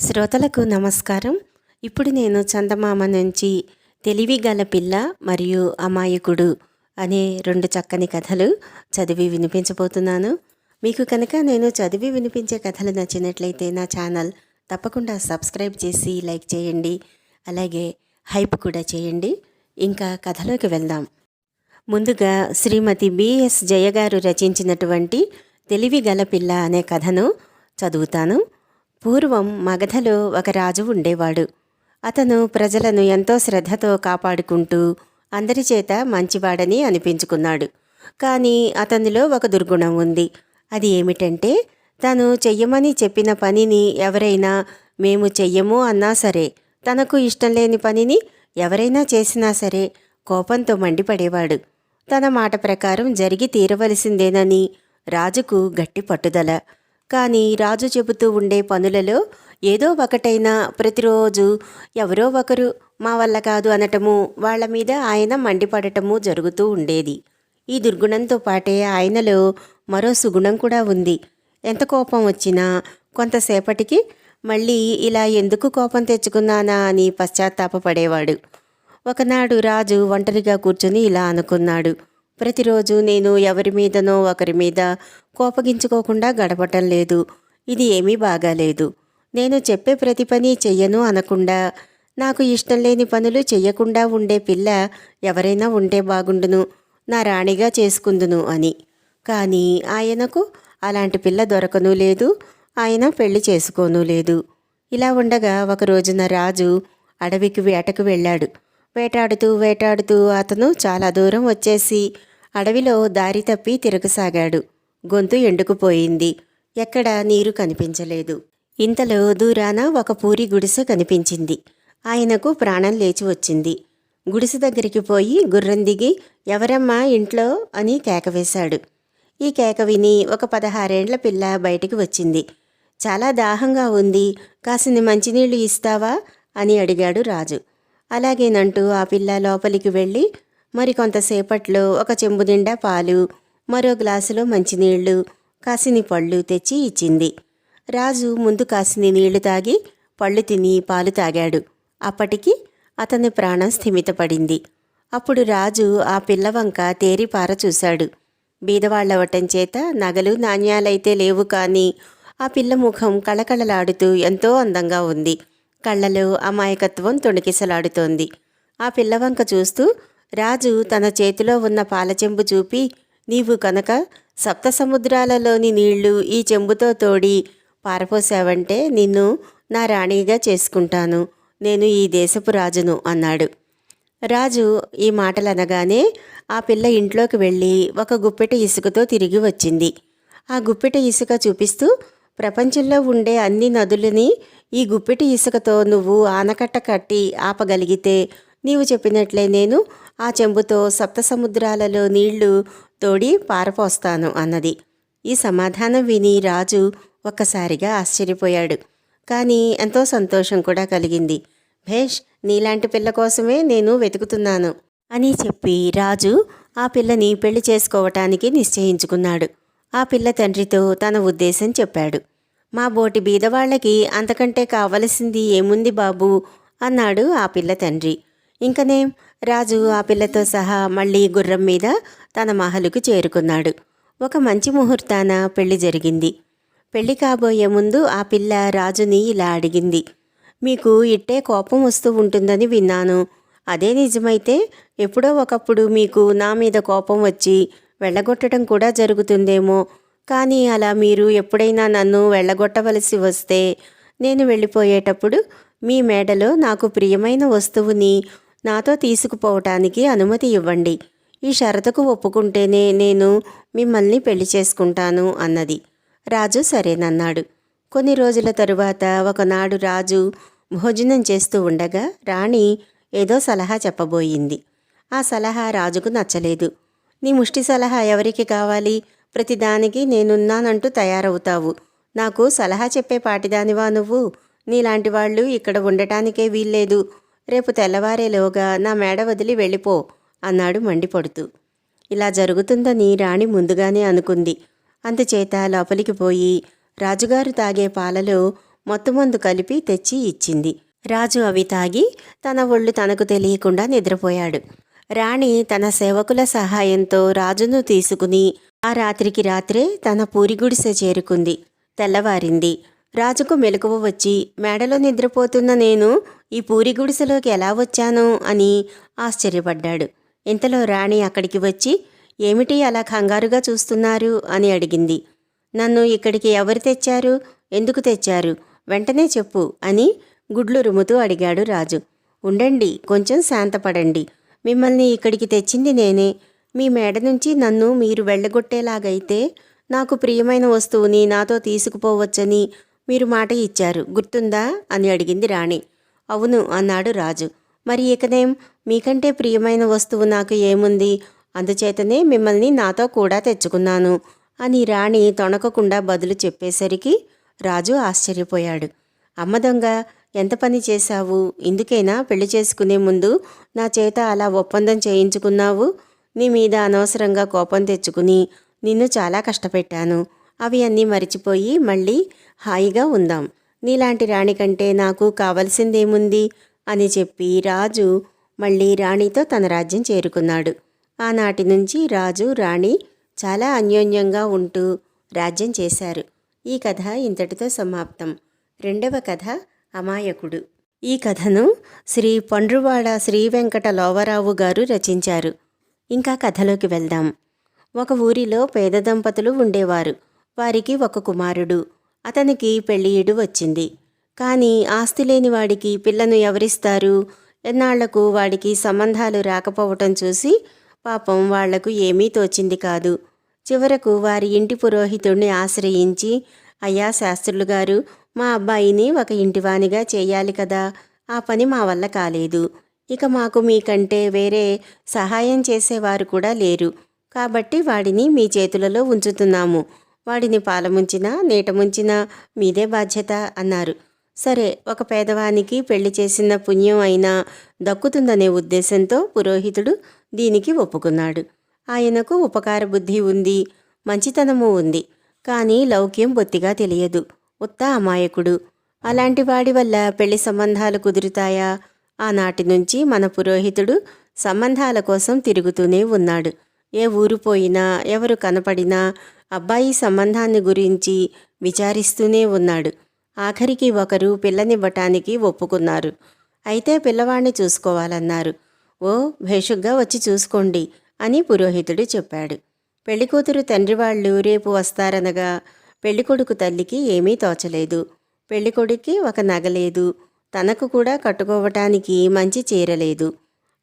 శ్రోతలకు నమస్కారం. ఇప్పుడు నేను చందమామ నుంచి తెలివి గల పిల్ల మరియు అమాయకుడు అనే రెండు చక్కని కథలు చదివి వినిపించబోతున్నాను. మీకు కనుక నేను చదివి వినిపించే కథలు నచ్చినట్లయితే నా ఛానల్ తప్పకుండా సబ్స్క్రైబ్ చేసి లైక్ చేయండి. అలాగే హైప్ కూడా చేయండి. ఇంకా కథలోకి వెళ్దాం. ముందుగా శ్రీమతి బిఎస్ జయగారు రచించినటువంటి తెలివి గల పిల్ల అనే కథను చదువుతాను. పూర్వం మగధలో ఒక రాజు ఉండేవాడు. అతను ప్రజలను ఎంతో శ్రద్ధతో కాపాడుకుంటూ అందరి చేత మంచివాడని అనిపించుకున్నాడు. కానీ అతనిలో ఒక దుర్గుణం ఉంది. అది ఏమిటంటే తను చెయ్యమని చెప్పిన పనిని ఎవరైనా మేము చెయ్యము అన్నా సరే తనకు ఇష్టం లేని పనిని ఎవరైనా చేసినా సరే కోపంతో మండిపడేవాడు. తన మాట ప్రకారం జరిగి తీరవలసిందేనని రాజుకు గట్టి పట్టుదల కానీ రాజు చెబుతూ ఉండే పనులలో ఏదో ఒకటైనా ప్రతిరోజు ఎవరో ఒకరు మా వల్ల కాదు అనటము వాళ్ళ మీద ఆయన మండిపడటము జరుగుతూ ఉండేది. ఈ దుర్గుణంతో పాటే ఆయనలో మరో సుగుణం కూడా ఉంది. ఎంత కోపం వచ్చినా కొంతసేపటికి మళ్ళీ ఇలా ఎందుకు కోపం తెచ్చుకున్నానా అని పశ్చాత్తాపపడేవాడు. ఒకనాడు రాజు ఒంటరిగా కూర్చుని ఇలా అనుకున్నాడు. ప్రతిరోజు నేను ఎవరి మీదనో ఒకరి మీద కోపగించుకోకుండా గడపటం లేదు. ఇది ఏమీ బాగాలేదు. నేను చెప్పే ప్రతి పని చెయ్యను అనకుండా నాకు ఇష్టం లేని పనులు చెయ్యకుండా ఉండే పిల్ల ఎవరైనా ఉంటే బాగుండును నా రాణిగా చేసుకుందును అని. కానీ ఆయనకు అలాంటి పిల్ల దొరకను లేదు ఆయన పెళ్ళి చేసుకోనూ లేదు. ఇలా ఉండగా ఒక రోజున రాజు అడవికి వేటకు వెళ్ళాడు. వేటాడుతూ వేటాడుతూ అతను చాలా దూరం వచ్చేసి అడవిలో దారి తప్పి తిరగసాగాడు. గొంతు ఎండుకుపోయింది. ఎక్కడ నీరు కనిపించలేదు. ఇంతలో దూరాన ఒక పూరి గుడిసె కనిపించింది. ఆయనకు ప్రాణం లేచి వచ్చింది. గుడిసె దగ్గరికి పోయి గుర్రం దిగి ఎవరమ్మా ఇంట్లో? అని కేక వేశాడు. ఈ కేక విని ఒక పదహారేండ్ల పిల్ల బయటికి వచ్చింది. చాలా దాహంగా ఉంది. కాసిని మంచినీళ్ళు ఇస్తావా? అని అడిగాడు రాజు. అలాగేనంటూ ఆ పిల్ల లోపలికి వెళ్ళి మరి కొంతసేపట్లో ఒక చెంబు నిండా పాలు మరో గ్లాసులో మంచినీళ్ళు కాసిని పళ్ళు తెచ్చి ఇచ్చింది. రాజు ముందు కాసిని నీళ్ళు తాగి పళ్ళు తిని పాలు తాగాడు. అప్పటికి అతని ప్రాణం స్థిమితపడింది. అప్పుడు రాజు ఆ పిల్లవంక తేరిపార చూశాడు. బీదవాళ్ళవటం చేత నగలు నాణ్యాలైతే లేవు కానీ ఆ పిల్ల ముఖం కళకళలాడుతూ ఎంతో అందంగా ఉంది. కళ్ళలో అమాయకత్వం తొణికిసలాడుతోంది. ఆ పిల్లవంక చూస్తూ రాజు తన చేతిలో ఉన్న పాలచెంబు చూపి నీవు కనుక సప్త సముద్రాలలోని నీళ్ళు ఈ చెంబుతో తోడి పారపోసావంటే నిన్ను నా రాణిగా చేసుకుంటాను. నేను ఈ దేశపు రాజును అన్నాడు. రాజు ఈ మాటలు అనగానే ఆ పిల్ల ఇంట్లోకి వెళ్ళి ఒక గుప్పెట ఇసుకతో తిరిగి వచ్చింది. ఆ గుప్పెట ఇసుక చూపిస్తూ ప్రపంచంలో ఉండే అన్ని నదులని ఈ గుప్పెటి ఇసుకతో నువ్వు ఆనకట్ట కట్టి ఆపగలిగితే నీవు చెప్పినట్లే నేను ఆ చెంబుతో సప్త సముద్రాలలో నీళ్ళు తోడి పారపోస్తాను అన్నది. ఈ సమాధానం విని రాజు ఒక్కసారిగా ఆశ్చర్యపోయాడు. కానీ ఎంతో సంతోషం కూడా కలిగింది. భేష్ నీలాంటి పిల్ల కోసమే నేను వెతుకుతున్నాను అని చెప్పి రాజు ఆ పిల్లని పెళ్ళి చేసుకోవటానికి నిశ్చయించుకున్నాడు. ఆ పిల్ల తండ్రితో తన ఉద్దేశం చెప్పాడు. మా బోటి బీదవాళ్ళకి అంతకంటే కావలసింది ఏముంది బాబు? అన్నాడు ఆ పిల్ల తండ్రి. ఇంకనేం రాజు ఆ పిల్లతో సహా మళ్ళీ గుర్రం మీద తన మహలుకు చేరుకున్నాడు. ఒక మంచి ముహూర్తాన పెళ్ళి జరిగింది. పెళ్ళి కాబోయే ముందు ఆ పిల్ల రాజుని ఇలా అడిగింది. మీకు ఇట్టే కోపం వస్తూ ఉంటుందని విన్నాను. అదే నిజమైతే ఎప్పుడో ఒకప్పుడు మీకు నా మీద కోపం వచ్చి వెళ్ళగొట్టడం కూడా జరుగుతుందేమో. కానీ అలా మీరు ఎప్పుడైనా నన్ను వెళ్ళగొట్టవలసి వస్తే నేను వెళ్ళిపోయేటప్పుడు మీ మేడలో నాకు ప్రియమైన వస్తువుని నాతో తీసుకుపోవటానికి అనుమతి ఇవ్వండి. ఈ షరతుకు ఒప్పుకుంటేనే నేను మిమ్మల్ని పెళ్ళి చేసుకుంటాను అన్నది. రాజు సరేనన్నాడు కొన్ని రోజుల తరువాత ఒకనాడు రాజు భోజనం చేస్తూ ఉండగా రాణి ఏదో సలహా చెప్పబోయింది. ఆ సలహా రాజుకు నచ్చలేదు. నీ ముష్టి సలహా ఎవరికి కావాలి? ప్రతిదానికి నేనున్నానంటూ తయారవుతావు. నాకు సలహా చెప్పే పాటిదానివా నువ్వు? నీలాంటి వాళ్ళు ఇక్కడ ఉండటానికే వీల్లేదు. రేపు తెల్లవారేలోగా నా మేడ వదిలి వెళ్ళిపో అన్నాడు మండిపడుతూ. ఇలా జరుగుతుందని రాణి ముందుగానే అనుకుంది. అందుచేత లోపలికి పోయి రాజుగారు తాగే పాలలో మొత్తమందు కలిపి తెచ్చి ఇచ్చింది. రాజు అవి తాగి తన ఒళ్ళు తనకు తెలియకుండా నిద్రపోయాడు. రాణి తన సేవకుల సహాయంతో రాజును తీసుకుని ఆ రాత్రికి రాత్రే తన పూరి గుడిసె చేరుకుంది. తెల్లవారింది. రాజుకు మెలకువ వచ్చి మేడలో నిద్రపోతున్న నేను ఈ పూరి గుడిసెలోకి ఎలా వచ్చాను అని ఆశ్చర్యపడ్డాడు. ఇంతలో రాణి అక్కడికి వచ్చి ఏమిటి అలా కంగారుగా చూస్తున్నారు? అని అడిగింది. నన్ను ఇక్కడికి ఎవరు తెచ్చారు? ఎందుకు తెచ్చారు? వెంటనే చెప్పు అని గుడ్లు రుముతూ అడిగాడు రాజు. ఉండండి కొంచెం శాంతపడండి. మిమ్మల్ని ఇక్కడికి తెచ్చింది నేనే. మీ మేడ నుంచి నన్ను మీరు వెళ్ళగొట్టేలాగైతే నాకు ప్రియమైన వస్తువుని నాతో తీసుకుపోవచ్చని మీరు మాట ఇచ్చారు. గుర్తుందా? అని అడిగింది రాణి. అవును అన్నాడు రాజు. మరి ఇకనేం మీకంటే ప్రియమైన వస్తువు నాకు ఏముంది? అందుచేతనే మిమ్మల్ని నాతో కూడా తెచ్చుకున్నాను అని రాణి తొణకకుండా బదులు చెప్పేసరికి రాజు ఆశ్చర్యపోయాడు. అమ్మ దొంగ ఎంత పని చేశావు? ఇందుకేనా పెళ్ళి చేసుకునే ముందు నా చేత అలా ఒప్పందం చేయించుకున్నావు? నీ మీద అనవసరంగా కోపం తెచ్చుకుని నిన్ను చాలా కష్టపెట్టాను. అవి అన్నీ మరిచిపోయి మళ్ళీ హాయిగా ఉందాం. నీలాంటి రాణి కంటే నాకు కావలసిందేముంది? అని చెప్పి రాజు మళ్ళీ రాణితో తన రాజ్యం చేరుకున్నాడు. ఆనాటి నుంచి రాజు రాణి చాలా అన్యోన్యంగా ఉంటూ రాజ్యం చేశారు. ఈ కథ ఇంతటితో సమాప్తం. రెండవ కథ అమాయకుడు. ఈ కథను శ్రీ పండ్రువాడ శ్రీ వెంకట లోవరావు గారు రచించారు. ఇంకా కథలోకి వెళ్దాం. ఒక ఊరిలో పేద దంపతులు ఉండేవారు. వారికి ఒక కుమారుడు. అతనికి పెళ్ళియుడు వచ్చింది. కానీ ఆస్తి లేని వాడికి పిల్లను ఎవరిస్తారు? ఎన్నాళ్ళకు వాడికి సంబంధాలు రాకపోవటం చూసి పాపం వాళ్ళకు ఏమీ తోచింది కాదు. చివరకు వారి ఇంటి పురోహితుణ్ణి ఆశ్రయించి అయ్యా శాస్త్రులు గారు మా అబ్బాయిని ఒక ఇంటివానిగా చేయాలి కదా ఆ పని మా వల్ల కాలేదు. ఇక మాకు మీకంటే వేరే సహాయం చేసేవారు కూడా లేరు. కాబట్టి వాడిని మీ చేతులలో ఉంచుతున్నాము. వాడిని పాలముంచినా నీట ముంచినా మీదే బాధ్యత అన్నారు. సరే ఒక పేదవానికి పెళ్ళి చేసిన పుణ్యం అయినా దక్కుతుందనే ఉద్దేశంతో పురోహితుడు దీనికి ఒప్పుకున్నాడు. ఆయనకు ఉపకార బుద్ధి ఉంది మంచితనము ఉంది కానీ లౌక్యం బొత్తిగా తెలియదు. ఉత్త అమాయకుడు. అలాంటి వాడి వల్ల పెళ్ళి సంబంధాలు కుదురుతాయా? ఆనాటి నుంచి మన పురోహితుడు సంబంధాల కోసం తిరుగుతూనే ఉన్నాడు. ఏ ఊరు పోయినా ఎవరు కనపడినా అబ్బాయి సంబంధాన్ని గురించి విచారిస్తూనే ఉన్నాడు. ఆఖరికి ఒకరు పిల్లనివ్వటానికి ఒప్పుకున్నారు. అయితే పిల్లవాణ్ణి చూసుకోవాలన్నారు. ఓ భేషుగ్గా వచ్చి చూసుకోండి అని పురోహితుడు చెప్పాడు. పెళ్ళికూతురు తండ్రి వాళ్ళు రేపు వస్తారనగా పెళ్ళికొడుకు తల్లికి ఏమీ తోచలేదు. పెళ్ళికొడుక్కి ఒక నగలేదు తనకు కూడా కట్టుకోవటానికి మంచి చీరలేదు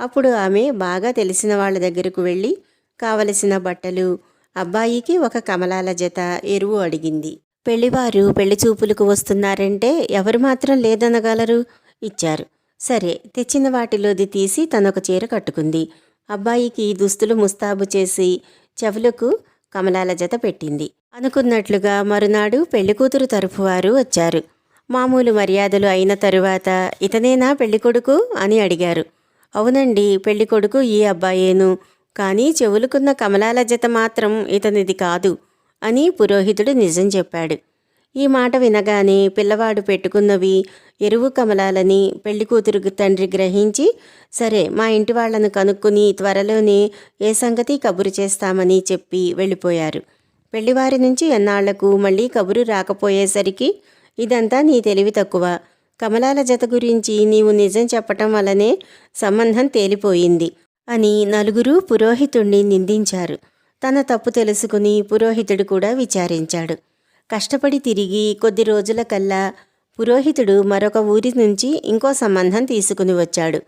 అప్పుడు ఆమె బాగా తెలిసిన వాళ్ళ దగ్గరకు వెళ్ళి కావలసిన బట్టలు. అబ్బాయికి ఒక కమలాల జత ఎరువు అడిగింది. పెళ్ళివారు పెళ్ళి చూపులకు వస్తున్నారంటే ఎవరు మాత్రం లేదనగలరు? ఇచ్చారు. సరే తెచ్చిన వాటిలోది తీసి తనొక చీర కట్టుకుంది. అబ్బాయికి దుస్తులు ముస్తాబు చేసి చెవులకు కమలాల జత పెట్టింది. అనుకున్నట్లుగా మరునాడు పెళ్ళికూతురు తరఫు వారు వచ్చారు. మామూలు మర్యాదలు అయిన తరువాత ఇతనేనా పెళ్ళికొడుకు అని అడిగారు. అవునండి పెళ్ళికొడుకు ఈ అబ్బాయేను. కానీ చెవులుకున్న కమలాల జత మాత్రం ఇతనిది కాదు అని పురోహితుడు నిజం చెప్పాడు. ఈ మాట వినగానే పిల్లవాడు పెట్టుకున్నవి ఎరువు కమలాలని పెళ్ళికూతురు తండ్రి గ్రహించి సరే మా ఇంటి వాళ్ళను కనుక్కుని త్వరలోనే ఏ సంగతి కబురు చేస్తామని చెప్పి వెళ్ళిపోయారు. పెళ్ళివారి నుంచి ఎన్నాళ్ళకు మళ్ళీ కబురు రాకపోయేసరికి ఇదంతా నీ తెలివి తక్కువ. కమలాల జత గురించి నీవు నిజం చెప్పటం వల్లనే సంబంధం తేలిపోయింది. అని నలుగురు పురోహితుణ్ణి నిందించారు. తన తప్పు తెలుసుకుని పురోహితుడు కూడా విచారించాడు. కష్టపడి తిరిగి కొద్ది రోజుల కల్లా పురోహితుడు మరొక ఊరి నుంచి ఇంకో సంబంధం తీసుకుని వచ్చాడు.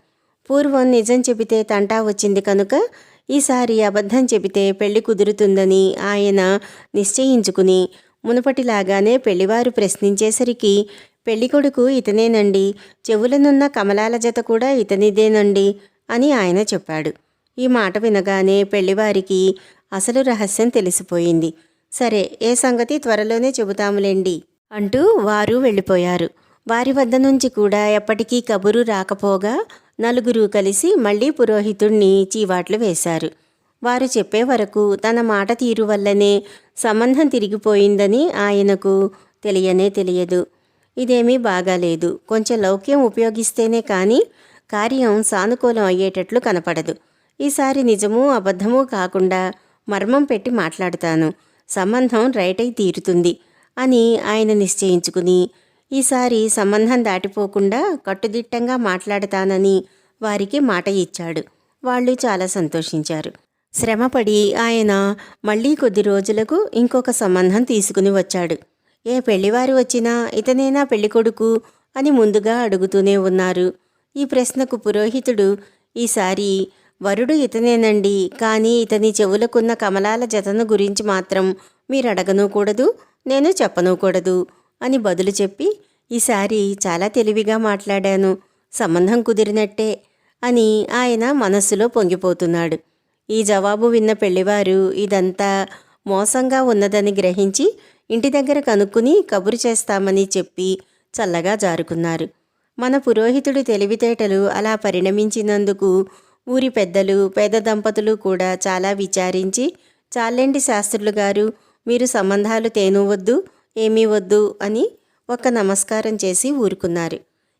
పూర్వం నిజం చెబితే తంటా వచ్చింది కనుక ఈసారి అబద్ధం చెబితే పెళ్ళి కుదురుతుందని ఆయన నిశ్చయించుకుని మునుపటిలాగానే పెళ్ళివారు ప్రశ్నించేసరికి పెళ్ళికొడుకు ఇతనేనండి చెవులనున్న కమలాల జత కూడా ఇతనిదేనండి అని ఆయన చెప్పాడు. ఈ మాట వినగానే పెళ్ళివారికి అసలు రహస్యం తెలిసిపోయింది. సరే ఏ సంగతి త్వరలోనే చెబుతాములేండి అంటూ వారు వెళ్ళిపోయారు. వారి వద్ద నుంచి కూడా ఎప్పటికీ కబురు రాకపోగా నలుగురు కలిసి మళ్ళీ పురోహితుణ్ణి చీవాట్లు వేశారు. వారు చెప్పే వరకు తన మాట తీరు వల్లనే సంబంధం తిరిగిపోయిందని ఆయనకు తెలియనే తెలియదు. ఇదేమీ బాగాలేదు. కొంచెం లౌక్యం ఉపయోగిస్తేనే కానీ కార్యం సానుకూలం అయ్యేటట్లు కనపడదు. ఈసారి నిజమూ అబద్ధమూ కాకుండా మర్మం పెట్టి మాట్లాడుతాను. సంబంధం రైట్ అయి తీరుతుంది అని ఆయన నిశ్చయించుకుని ఈసారి సంబంధం దాటిపోకుండా కట్టుదిట్టంగా మాట్లాడతానని వారికి మాట ఇచ్చాడు. వాళ్ళు చాలా సంతోషించారు. శ్రమపడి ఆయన మళ్ళీ కొద్ది రోజులకు ఇంకొక సంబంధం తీసుకుని వచ్చాడు. ఏ పెళ్ళివారు వచ్చినా ఇతనేనా పెళ్ళికొడుకు అని ముందుగా అడుగుతూనే ఉన్నారు. ఈ ప్రశ్నకు పురోహితుడు ఈసారి వరుడు ఇతనేనండి. కానీ ఇతని చెవులకున్న కమలాల జతను గురించి మాత్రం మీరు అడగనూకూడదు నేను చెప్పనూకూడదు అని బదులు చెప్పి ఈసారి చాలా తెలివిగా మాట్లాడాను సంబంధం కుదిరినట్టే అని ఆయన మనస్సులో పొంగిపోతున్నాడు. ఈ జవాబు విన్న పెళ్ళివారు ఇదంతా మోసంగా ఉన్నదని గ్రహించి ఇంటి దగ్గర కనుక్కుని కబురు చేస్తామని చెప్పి చల్లగా జారుకున్నారు. మన పురోహితుడి తెలివితేటలు అలా పరిణమించినందుకు ఊరి పెద్దలు పేద దంపతులు కూడా చాలా విచారించి చాలెండి శాస్త్రులు గారు మీరు సంబంధాలు తేనువద్దు ఏమీ వద్దు అని ఒక నమస్కారం చేసి ఊరుకున్నారు.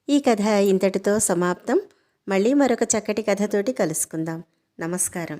ఈ కథ ఇంతటితో సమాప్తం. మళ్ళీ మరొక చక్కటి కథతోటి కలుసుకుందాం. నమస్కారం.